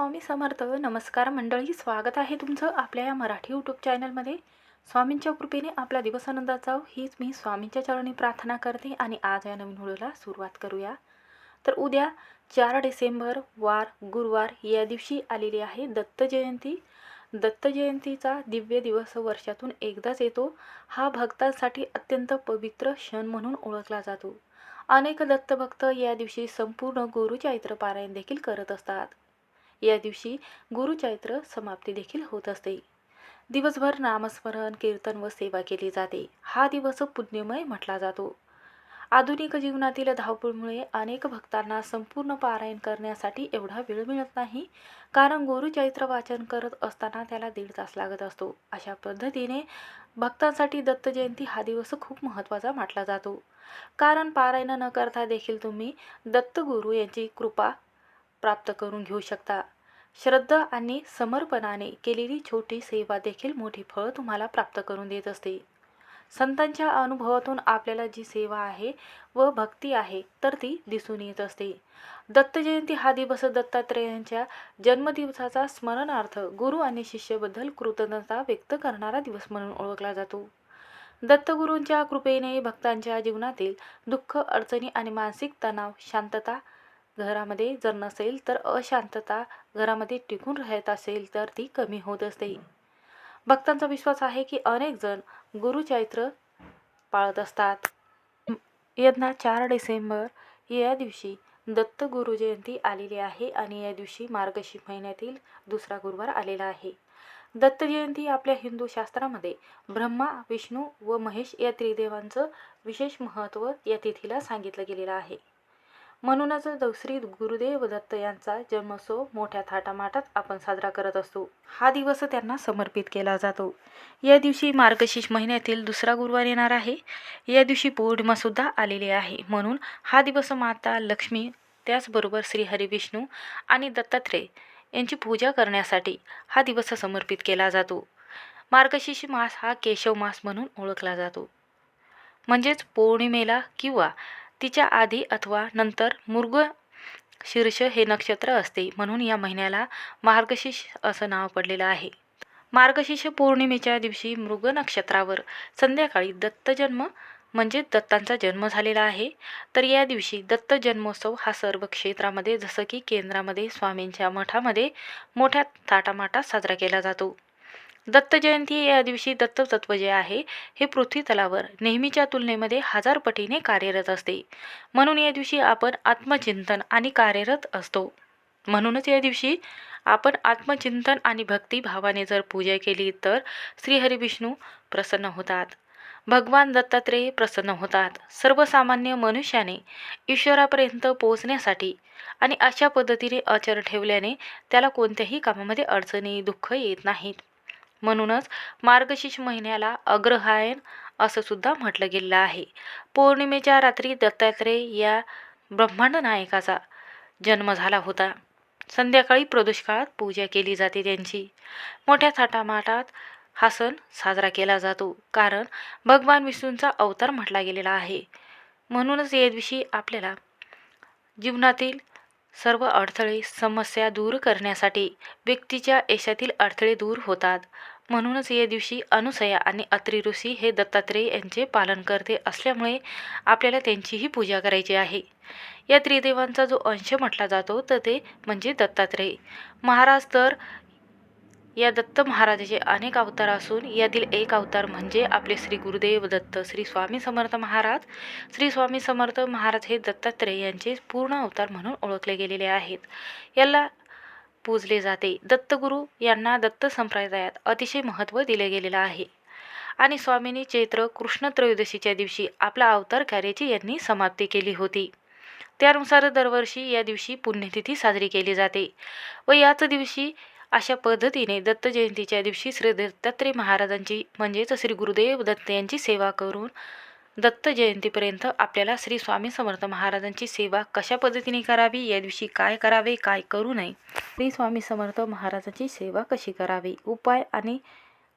स्वामी समर्थ नमस्कार मंडळी स्वागत आहे तुमचं आपल्या या मराठी यूट्यूब चॅनलमध्ये स्वामींच्या कृपेने आपला दिवस आनंदात जाऊ हीच मी स्वामींच्या चरणी प्रार्थना करते आणि आज या नवीन व्हिडिओला सुरुवात करूया. तर उद्या चार डिसेंबर वार गुरुवार या दिवशी आलेली आहे दत्त जयंती. दत्त जयंतीचा दिव्य दिवस वर्षातून एकदाच येतो. हा भक्तांसाठी अत्यंत पवित्र क्षण म्हणून ओळखला जातो. अनेक दत्तभक्त या दिवशी संपूर्ण गुरुचैत्र पारायण देखील करत असतात. या दिवशी गुरुचैत्र समाप्ती देखील होत असते. दिवसभर नामस्मरण कीर्तन व सेवा केली जाते. हा दिवस पुण्यमय म्हटला जातो. आधुनिक जीवनातील धावपळीमुळे अनेक भक्तांना संपूर्ण पारायण करण्यासाठी एवढा वेळ मिळत नाही कारण गुरुचैत्र वाचन करत असताना त्याला दीड तास लागत असतो. अशा पद्धतीने भक्तांसाठी दत्त जयंती हा दिवस खूप महत्त्वाचा म्हटला जातो. कारण पारायण न करता देखील तुम्ही दत्तगुरू यांची कृपा प्राप्त करून घेऊ शकता. श्रद्धा आणि समर्पणाने केलेली छोटी सेवा देखील मोठी फळ तुम्हाला प्राप्त करून देत असते. संतांच्या अनुभवातून आपल्याला जी सेवा आहे व भक्ती आहे तर ती दिसून येत असते. दत्त जयंती हा दिवस दत्तात्रेयांच्या जन्मदिवसाचा स्मरणार्थ गुरु आणि शिष्यबद्दल कृतज्ञता व्यक्त करणारा दिवस म्हणून ओळखला जातो. दत्तगुरूंच्या कृपेने भक्तांच्या जीवनातील दुःख अडचणी आणि मानसिक तणाव शांतता घरामध्ये जर नसेल तर अशांतता घरामध्ये टिकून राहत असेल तर ती कमी होत असते. भक्तांचा विश्वास आहे की अनेक जण गुरुचैत्र पाळत असतात. यंदा चार डिसेंबर या दिवशी दत्त गुरु जयंती आलेली आहे आणि या दिवशी मार्गशी महिन्यातील दुसरा गुरुवार आलेला आहे. दत्त जयंती आपल्या हिंदू शास्त्रामध्ये ब्रह्मा विष्णू व महेश या त्रिदेवांचं विशेष महत्त्व या तिथीला सांगितलं गेलेलं आहे. म्हणूनच दौसरी गुरुदेव दत्त यांचा जन्मोत्सव मोठ्या थाटामाटात आपण साजरा करत असतो. हा दिवस त्यांना समर्पित केला जातो. या दिवशी मार्गशीर्ष महिन्यातील दुसरा गुरुवार येणार आहे. या दिवशी पौर्णिमासुद्धा आलेली आहे. म्हणून हा दिवस माता लक्ष्मी त्याचबरोबर श्री हरिविष्णू आणि दत्तात्रेय यांची पूजा करण्यासाठी हा दिवस समर्पित केला जातो. मार्गशीर्ष मास हा केशव मास म्हणून ओळखला जातो. म्हणजेच पौर्णिमेला किंवा तिच्या आधी अथवा नंतर मृग शीर्ष हे नक्षत्र असते. म्हणून या महिन्याला मार्गशीर्ष असं नाव पडलेलं आहे. मार्गशीर्ष पौर्णिमेच्या दिवशी मृग नक्षत्रावर संध्याकाळी दत्तजन्म म्हणजे दत्तांचा जन्म झालेला आहे. तर या दिवशी दत्त जन्मोत्सव हा सर्व क्षेत्रामध्ये जसं की केंद्रामध्ये स्वामींच्या मठामध्ये मोठ्या थाटामाटात साजरा केला जातो. दत्त जयंती या दिवशी दत्त तत्व जे आहे हे पृथ्वी तलावर नेहमीच्या तुलनेमध्ये हजार पटीने कार्यरत असते. म्हणून या दिवशी आपण आत्मचिंतन आणि कार्यरत असतो. म्हणूनच या दिवशी आपण आत्मचिंतन आणि भक्तिभावाने जर पूजा केली तर श्रीहरिविष्णू प्रसन्न होतात. भगवान दत्तात्रेय प्रसन्न होतात. सर्वसामान्य मनुष्याने ईश्वरापर्यंत पोहोचण्यासाठी आणि अशा पद्धतीने आचरण ठेवल्याने त्याला कोणत्याही कामामध्ये अडचणी दुःख येत नाहीत. म्हणूनच मार्गशीर्ष महिन्याला अग्रहायण असं सुद्धा म्हटलं गेलेलं आहे. पौर्णिमेच्या रात्री दत्तात्रेय या ब्रह्मांड नायकाचा जन्म झाला होता. संध्याकाळी प्रदुष्काळात पूजा केली जाते त्यांची. मोठ्या थाटामाटात हा सण साजरा केला जातो. कारण भगवान विष्णूंचा अवतार म्हटला गेलेला आहे. म्हणूनच या दिवशी आपल्याला जीवनातील सर्व अडथळे समस्या दूर करण्यासाठी व्यक्तीच्या यशातील अडथळे दूर होतात. म्हणूनच या दिवशी अनुसया आणि अत्री ऋषी हे दत्तात्रेय यांचे पालन करते असल्यामुळे आपल्याला त्यांचीही पूजा करायची आहे. या त्रिदेवांचा जो अंश म्हटला जातो तर ते म्हणजे दत्तात्रेय. महाराज तर या दत्त महाराजाचे अनेक अवतार असून यातील एक अवतार म्हणजे आपले श्री गुरुदेव दत्त श्री स्वामी समर्थ महाराज. श्री स्वामी समर्थ महाराज हे दत्तात्रेय यांचे पूर्ण अवतार म्हणून ओळखले गेलेले आहेत. याला पूजले जाते. दत्तगुरू यांना दत्त संप्रदायात अतिशय महत्त्व दिले गेलेलं आहे. आणि स्वामींनी चैत्र कृष्ण त्रयोदशीच्या दिवशी आपला अवतार कार्याची यांनी समाप्ती केली होती. त्यानुसार दरवर्षी या दिवशी पुण्यतिथी साजरी केली जाते व याच दिवशी अशा पद्धतीने दत्त जयंतीच्या दिवशी श्री दत्तात्रेय महाराजांची म्हणजेच श्री गुरुदेव दत्त यांची सेवा करून दत्त जयंतीपर्यंत आपल्याला श्री स्वामी समर्थ महाराजांची सेवा कशा पद्धतीने करावी या दिवशी काय करावे काय करू नये श्री स्वामी समर्थ महाराजांची सेवा कशी करावी उपाय आणि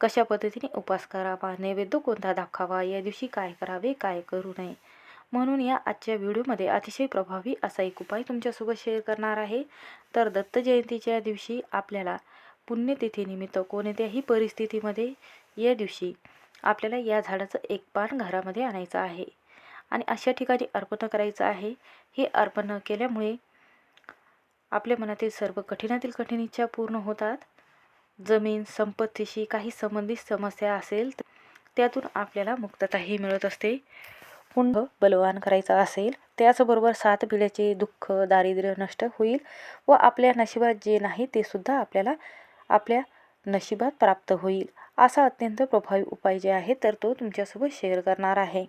कशा पद्धतीने उपास करावा नैवेद्य कोणता दाखवावा या दिवशी काय करावे काय करू नये म्हणून या आजच्या व्हिडिओमध्ये अतिशय प्रभावी असा एक उपाय तुमच्यासोबत शेअर करणार आहे. तर दत्त जयंतीच्या दिवशी आपल्याला पुण्यतिथीनिमित्त कोणत्याही परिस्थितीमध्ये या दिवशी आपल्याला या झाडाचं एक पान घरामध्ये आणायचं आहे. आणि अशा ठिकाणी अर्पण करायचं आहे. हे अर्पण केल्यामुळे आपल्या मनातील सर्व कठीणातील कठीण इच्छा पूर्ण होतात. जमीन संपत्तीशी काही संबंधित समस्या असेल त्यातून आपल्याला मुक्तताही मिळत असते. कुंड बलवान करायचा असेल त्याचबरोबर सात पिढ्याचे दुःख दारिद्र्य नष्ट होईल व आपल्या नशिबात जे नाही ते सुद्धा आपल्याला आपल्या नशिबात प्राप्त होईल. असा अत्यंत प्रभावी उपाय जे आहे तर तो तुमच्यासोबत शेअर करणार आहे.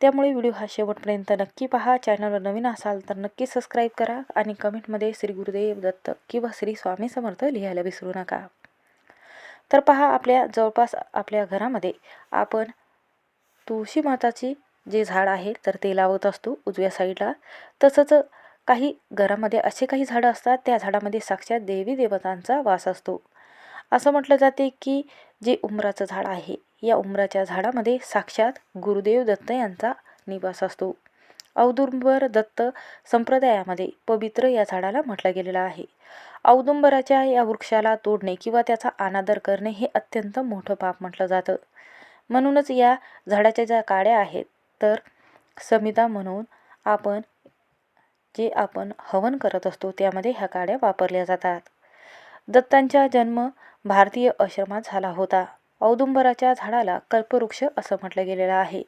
त्यामुळे व्हिडिओ हा शेवटपर्यंत नक्की पहा. चॅनलवर नवीन असाल तर नक्की सबस्क्राईब करा आणि कमेंटमध्ये श्री गुरुदेव दत्त किंवा श्री स्वामी समर्थ लिहायला विसरू नका. तर पहा आपल्या जवळपास आपल्या घरामध्ये आपण तुळशी माताची जे झाड आहे तर ते लावत असतो उजव्या साईडला. तसंच काही घरामध्ये असे काही झाडं असतात त्या झाडामध्ये साक्षात देवी देवतांचा वास असतो. असं म्हटलं जाते की जे उमराचं झाड आहे या उमराच्या झाडामध्ये साक्षात गुरुदेव दत्त यांचा निवास असतो. औदुंबर दत्त संप्रदायामध्ये पवित्र या झाडाला म्हटलं गेलेलं आहे. औदुंबराच्या या वृक्षाला तोडणे किंवा त्याचा अनादर करणे हे अत्यंत मोठं पाप म्हटलं जातं. म्हणूनच या झाडाच्या ज्या काड्या आहेत तर समिता म्हणून आपण जे आपण हवन करत असतो त्यामध्ये ह्या काड्या वापरल्या जातात. दत्तांचा जन्म भारतीय आश्रमात झाला होता. औदुंबराच्या झाडाला कल्पवृक्ष असं म्हटलं गेलेलं आहे.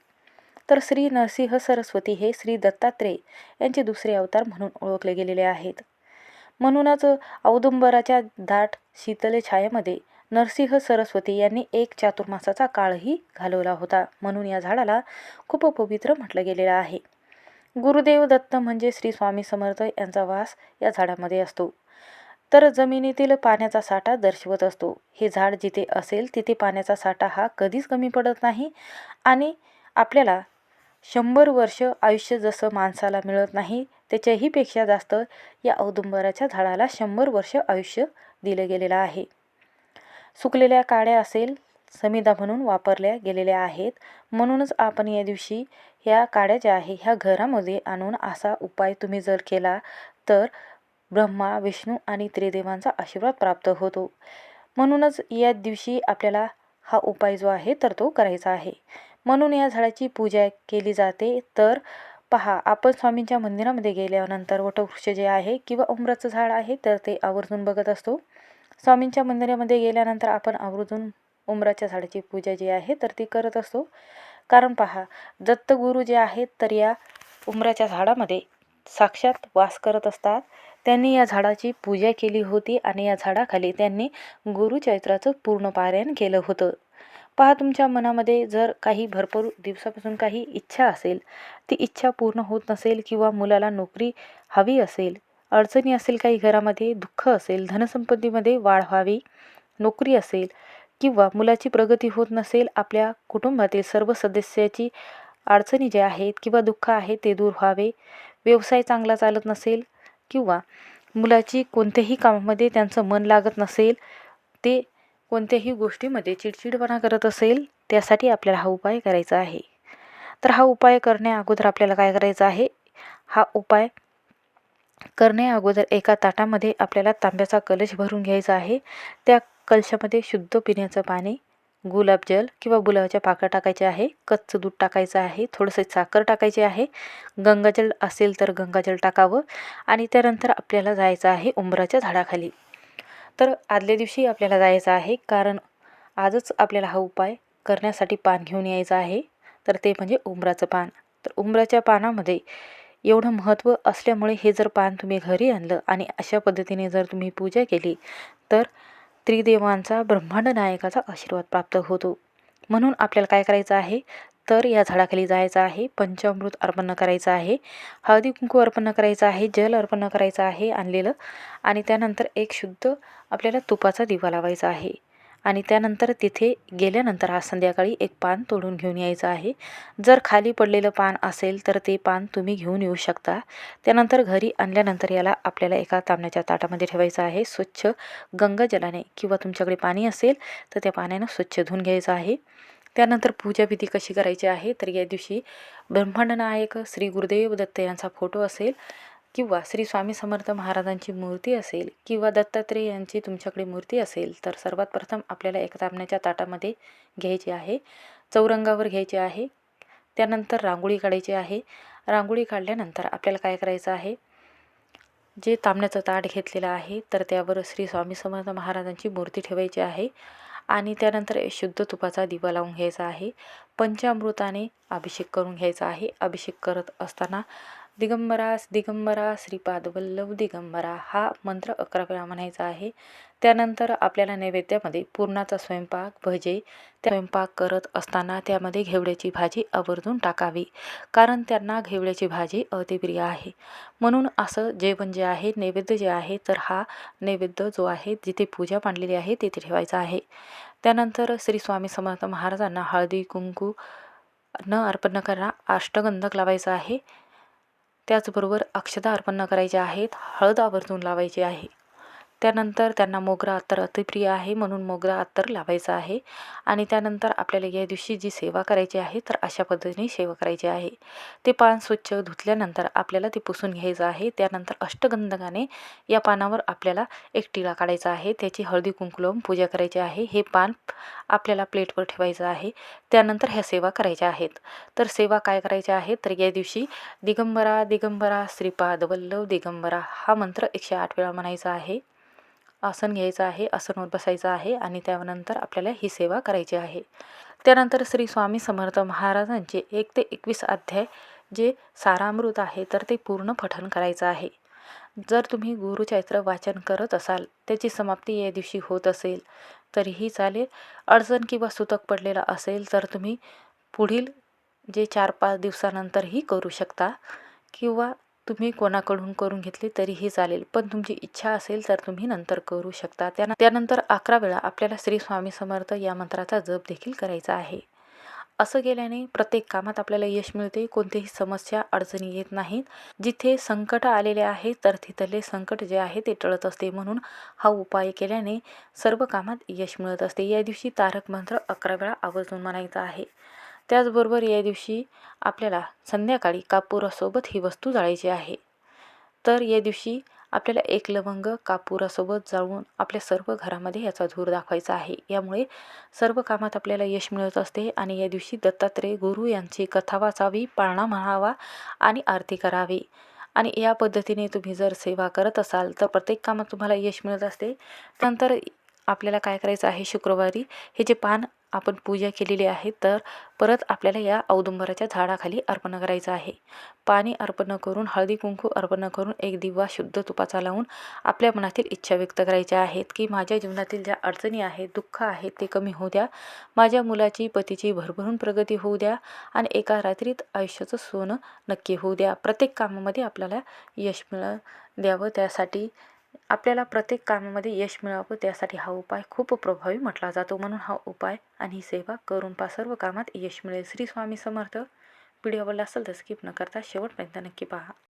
तर श्री नरसिंह सरस्वती हे श्री दत्तात्रेय यांचे दुसरे अवतार म्हणून ओळखले गेलेले आहेत. म्हणूनच औदुंबराच्या दाट शीतल छायेमध्ये नरसिंह सरस्वती यांनी एक चातुर्मासाचा काळही घालवला होता. म्हणून या झाडाला खूप पवित्र म्हटलं गेलेलं आहे. गुरुदेव दत्त म्हणजे श्री स्वामी समर्थ यांचा वास या झाडामध्ये असतो. तर जमिनीतील पाण्याचा साठा दर्शवत असतो. हे झाड जिथे असेल तिथे पाण्याचा साठा हा कधीच कमी पडत नाही आणि आपल्याला शंभर वर्ष आयुष्य जसं माणसाला मिळत नाही त्याच्याही पेक्षा जास्त या औदुंबराच्या झाडाला शंभर वर्ष आयुष्य दिलं गेलेलं आहे. सुकलेल्या काड्या असेल समिधा म्हणून वापरल्या गेलेल्या आहेत. म्हणूनच आपण या दिवशी ह्या काड्या ज्या आहे ह्या घरामध्ये आणून असा उपाय तुम्ही जर केला तर ब्रह्मा विष्णू आणि त्रिदेवांचा आशीर्वाद प्राप्त होतो. म्हणूनच या दिवशी आपल्याला हा उपाय जो आहे तर तो करायचा आहे. म्हणून या झाडाची पूजा केली जाते. तर पहा आपण स्वामींच्या मंदिरामध्ये गेल्यानंतर वटवृक्ष जे आहे किंवा उमराचं झाड आहे तर ते आवर्जून बघत असतो. स्वामींच्या मंदिरामध्ये गेल्यानंतर आपण आवर्जून उमराच्या झाडाची पूजा जी आहे तर ती करत असतो. कारण पहा दत्तगुरू जे आहेत तर या उमराच्या झाडामध्ये साक्षात वास करत असतात. त्यांनी या झाडाची पूजा केली होती आणि या झाडाखाली त्यांनी गुरुचैत्राचं पूर्ण पारायण केलं होतं. पहा तुमच्या मनामध्ये जर काही भरपूर दिवसापासून काही इच्छा असेल ती इच्छा पूर्ण होत नसेल किंवा मुलाला नोकरी हवी असेल अडचणी असेल काही घरामध्ये दुःख असेल धनसंपत्तीमध्ये वाढ व्हावी नोकरी असेल किंवा मुलाची प्रगती होत नसेल आपल्या कुटुंबातील सर्व सदस्याची अडचणी ज्या आहेत किंवा दुःख आहे ते दूर व्हावे. व्यवसाय चांगला चालत नसेल किंवा मुलाची कोणत्याही कामामध्ये त्यांचं मन लागत नसेल ते कोणत्याही गोष्टीमध्ये चिडचिडपणा करत असेल त्यासाठी आपल्याला हा उपाय करायचा आहे. तर हा उपाय करण्या अगोदर आपल्याला काय करायचं आहे? हा उपाय करणे अगोदर एका ताटामध्ये आपल्याला तांब्याचा कलश भरून घ्यायचा आहे. त्या कलशामध्ये शुद्ध पिण्याचं पाणी गुलाबजल किंवा गुलाबाच्या पाकळ्या टाकायचे आहे. कच्चं दूध टाकायचं आहे. थोडंसं साखर टाकायचे आहे. गंगाजल असेल तर गंगाजल टाकावं आणि त्यानंतर आपल्याला जायचं आहे उंबराच्या झाडाखाली. तर आदल्या दिवशी आपल्याला जायचं आहे कारण आजच आपल्याला हा उपाय करण्यासाठी पान घेऊन यायचं आहे. तर ते म्हणजे उंबराचं पान. तर उंबराच्या पानामध्ये एवढं महत्त्व असल्यामुळे हे जर पान तुम्ही घरी आणलं आणि अशा पद्धतीने जर तुम्ही पूजा केली तर त्रिदेवांचा ब्रह्मांड नायकाचा आशीर्वाद प्राप्त होतो. म्हणून आपल्याला काय करायचं आहे? तर या झाडाखाली जायचं आहे पंचामृत अर्पण करायचं आहे हळदी कुंकू अर्पण करायचं आहे जल अर्पण करायचं आहे आणलेलं. आणि त्यानंतर एक शुद्ध आपल्याला तुपाचा दिवा लावायचा आहे. आणि त्यानंतर तिथे गेल्यानंतर आज संध्याकाळी एक पान तोडून घेऊन यायचं आहे. जर खाली पडलेलं पान असेल तर ते पान तुम्ही घेऊन येऊ शकता. त्यानंतर घरी आणल्यानंतर याला आपल्याला एका तांबण्याच्या ताटामध्ये ठेवायचं आहे. स्वच्छ गंगाजलाने किंवा तुमच्याकडे पाणी असेल तर त्या पाण्यानं स्वच्छ धुवून घ्यायचं आहे. त्यानंतर पूजाविधी कशी करायची आहे? तर या दिवशी ब्रह्मांड नायक श्री गुरुदेव दत्त यांचा फोटो असेल. किंवा श्री स्वामी समर्थ महाराजांची मूर्ती असेल किंवा दत्तात्रेय यांची तुमच्याकडे मूर्ती असेल तर सर्वात प्रथम आपल्याला एक तांबण्याच्या ताटामध्ये घ्यायची आहे चौरंगावर घ्यायचे आहे त्यानंतर रांगोळी काढायची आहे. रांगोळी काढल्यानंतर आपल्याला काय करायचं आहे? जे तांबण्याचं ताट घेतलेलं आहे तर त्यावर श्री स्वामी समर्थ महाराजांची मूर्ती ठेवायची आहे आणि त्यानंतर शुद्ध तुपाचा दिवा लावून घ्यायचा आहे. पंचामृताने अभिषेक करून घ्यायचा आहे. अभिषेक करत असताना दिगंबरास दिगंबरा श्रीपाद वल्लभ दिगंबरा हा मंत्र अकरा वेळा म्हणायचा आहे. त्यानंतर आपल्याला नैवेद्यामध्ये पूर्णाचा स्वयंपाक भजे स्वयंपाक करत असताना त्यामध्ये घेवड्याची भाजी आवर्जून टाकावी कारण त्यांना घेवड्याची भाजी अतिप्रिय आहे. म्हणून असं जेवण जे आहे नैवेद्य जे आहे तर हा नैवेद्य जो आहे जिथे पूजा मांडलेली आहे तिथे ठेवायचा आहे. त्यानंतर श्री स्वामी समर्थ महाराजांना हळदी कुंकू न अर्पण करा अष्टगंधक लावायचा आहे. त्याचबरोबर अक्षता अर्पण करायच्या आहेत हळद आवर्जून लावायची आहे. त्यानंतर त्यांना मोगरा अत्तर अतिप्रिय आहे म्हणून मोगरा अत्तर लावायचा आहे. आणि त्यानंतर आपल्याला या दिवशी जी सेवा करायची आहे तर अशा पद्धतीने सेवा करायची आहे. ते पान स्वच्छ धुतल्यानंतर आपल्याला ते पुसून घ्यायचं आहे. त्यानंतर अष्टगंधकाने या पानावर आपल्याला एक टिळा काढायचा आहे. त्याची हळदी कुंकुलम पूजा करायची आहे. हे पान आपल्याला प्लेटवर ठेवायचं आहे. त्यानंतर ह्या सेवा करायच्या आहेत. तर सेवा काय करायच्या आहेत? तर या दिवशी दिगंबरा दिगंबरा श्रीपाद वल्लभ दिगंबरा हा मंत्र एकशे आठ वेळा म्हणायचा आहे. आसन घ्यायचं आहे आसनवर बसायचं आहे आणि त्यानंतर आपल्याला ही सेवा करायची आहे. त्यानंतर श्री स्वामी समर्थ महाराजांचे एक ते एकवीस अध्याय जे सारामृत आहे तर ते पूर्ण पठण करायचं आहे. जर तुम्ही गुरुचैत्र वाचन करत असाल त्याची समाप्ती या दिवशी होत असेल तरीही चालेल. अडचण किंवा सुतक पडलेला असेल तर तुम्ही पुढील जे चार पाच दिवसानंतरही करू शकता. किंवा तुम्ही कोणाकडून करून घेतली तरीही चालेल. पण तुमची इच्छा असेल तर तुम्ही नंतर करू शकता. त्या त्यानंतर अकरा वेळा आपल्याला श्री स्वामी समर्थ या मंत्राचा जप देखील करायचा आहे. असं केल्याने प्रत्येक कामात आपल्याला यश मिळते. कोणतीही समस्या अडचणी येत नाहीत. जिथे संकट आलेले आहे तर तिथले संकट जे आहे ते टळत असते. म्हणून हा उपाय केल्याने सर्व कामात यश मिळत असते. या दिवशी तारक मंत्र अकरा वेळा आवर्जून म्हणायचा आहे. त्याचबरोबर या दिवशी आपल्याला संध्याकाळी कापुरासोबत ही वस्तू जाळायची आहे. तर या दिवशी आपल्याला एक लवंग कापुरासोबत जाळून आपल्या सर्व घरामध्ये याचा धूर दाखवायचा आहे. यामुळे सर्व कामात आपल्याला यश मिळत असते आणि या दिवशी दत्तात्रेय गुरु यांची कथा वाचावी पाळणा म्हणावा आणि आरती करावी. आणि या पद्धतीने तुम्ही जर सेवा करत असाल तर प्रत्येक कामात तुम्हाला यश मिळत असते. नंतर आपल्याला काय करायचं आहे शुक्रवारी हे जे पान आपण पूजा केलेली आहे तर परत आपल्याला या औदुंबराच्या झाडाखाली अर्पण करायचं आहे. पाणी अर्पण करून हळदी कुंकू अर्पण करून एक दिवा शुद्ध तुपाचा लावून आपल्या मनातील इच्छा व्यक्त करायच्या आहेत की माझ्या जीवनातील ज्या अडचणी आहेत दुःख आहेत ते कमी होऊ द्या. माझ्या मुलाची पतीची भरभरून प्रगती होऊ द्या आणि एका रात्रीत आयुष्याचं सोनं नक्की होऊ द्या. प्रत्येक कामामध्ये आपल्याला यश मिळ द्यावं त्यासाठी आपल्याला प्रत्येक कामामध्ये यश मिळावं त्यासाठी हा उपाय खूप प्रभावी म्हटला जातो. म्हणून हा उपाय आणि ही सेवा करून पा सर्व कामात यश मिळेल. श्री स्वामी समर्थ. व्हिडिओ आवडला असेल तर स्किप न करता शेवटपर्यंत नक्की पहा.